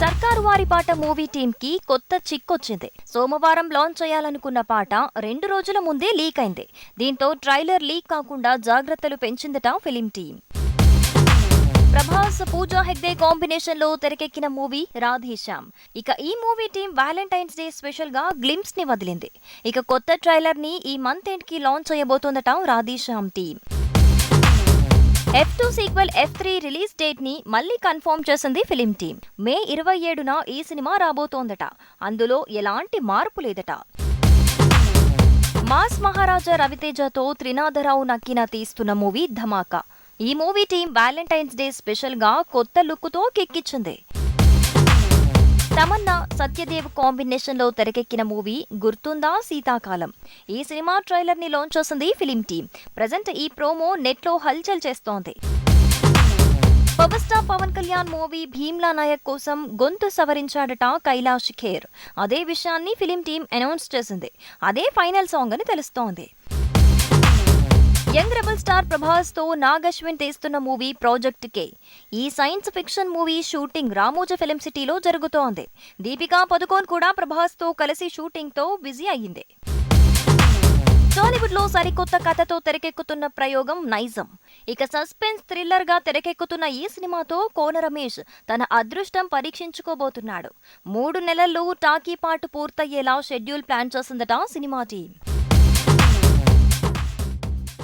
సర్కారు వారి పాట మూవీ టీమ్కి కొత్త చిక్కొచ్చింది. సోమవారం లాంచ్ చేయాలనుకున్న పాట రెండు రోజుల ముందే లీక్ అయింది. దీంతో ట్రైలర్ లీక్ కాకుండా జాగ్రత్తలు పెంచిందట ఫిలిం టీమ్. ప్రభాస్ పూజా హెగ్డే కాంబినేషన్లో తెరకెక్కిన మూవీ రాధేశ్యామ్. ఇక ఈ మూవీ టీం వ్యాలంటైన్స్ డే స్పెషల్గా గ్లిమ్స్ని వదిలింది. ఇక కొత్త ట్రైలర్ని ఈ మంత్ ఎండ్కి launch చేయబోతోందట Radhe Shyam team F two sequel F three release డేట్ని మళ్ళీ కన్ఫర్మ్ చేసింది ఫిలిం టీం మే ఇరవై ఏడున ఈ సినిమా రాబోతోందట. అందులో ఎలాంటి మార్పు లేదట. మాస్ మహారాజా రవితేజతో త్రినాథరావు నక్కిన తీస్తున్న మూవీ ధమాకా. ఈ మూవీ టీం వ్యాలంటైన్స్ డే స్పెషల్గా కొత్త లుక్తో తమన్నా సత్యదేవ్ కాంబినేషన్లో తెరకెక్కిన మూవీ గుర్తుందా? శీతాకాలం ఈ సినిమా ట్రైలర్ని లాంచ్ చేసింది ఫిలిం టీమ్ ప్రజెంట్ ఈ ప్రోమో నెట్లో హల్చల్ చేస్తోంది. Power star Pawan Kalyan movie Bheemla Nayak కోసం గొంతు సవరించాడట కైలాష్ ఖేర్. అదే విషయాన్ని ఫిలిం టీం అనౌన్స్ చేసింది. అదే ఫైనల్ సాంగ్ అని తెలుస్తోంది. యంగ్ రెబల్ స్టార్ ప్రభాస్తో నాగశ్విన్ తీస్తున్న మూవీ ప్రాజెక్ట్ కే. ఈ science fiction movie shooting Ramoji film సిటీలో జరుగుతోంది. దీపికా పదుకోన్ కూడా ప్రభాస్తో కలిసి షూటింగ్తో బిజీ అయ్యింది. టాలీవుడ్లో సరికొత్త కథతో తెరకెక్కుతున్న ప్రయోగం నైజం. ఇక సస్పెన్స్ థ్రిల్లర్గా తెరకెక్కుతున్న ఈ సినిమాతో కోన రమేష్ తన అదృష్టం పరీక్షించుకోబోతున్నాడు. మూడు నెలల్లో టాకీ పాటు పూర్తయ్యేలా షెడ్యూల్ ప్లాన్ చేసిందట సినిమా టీం.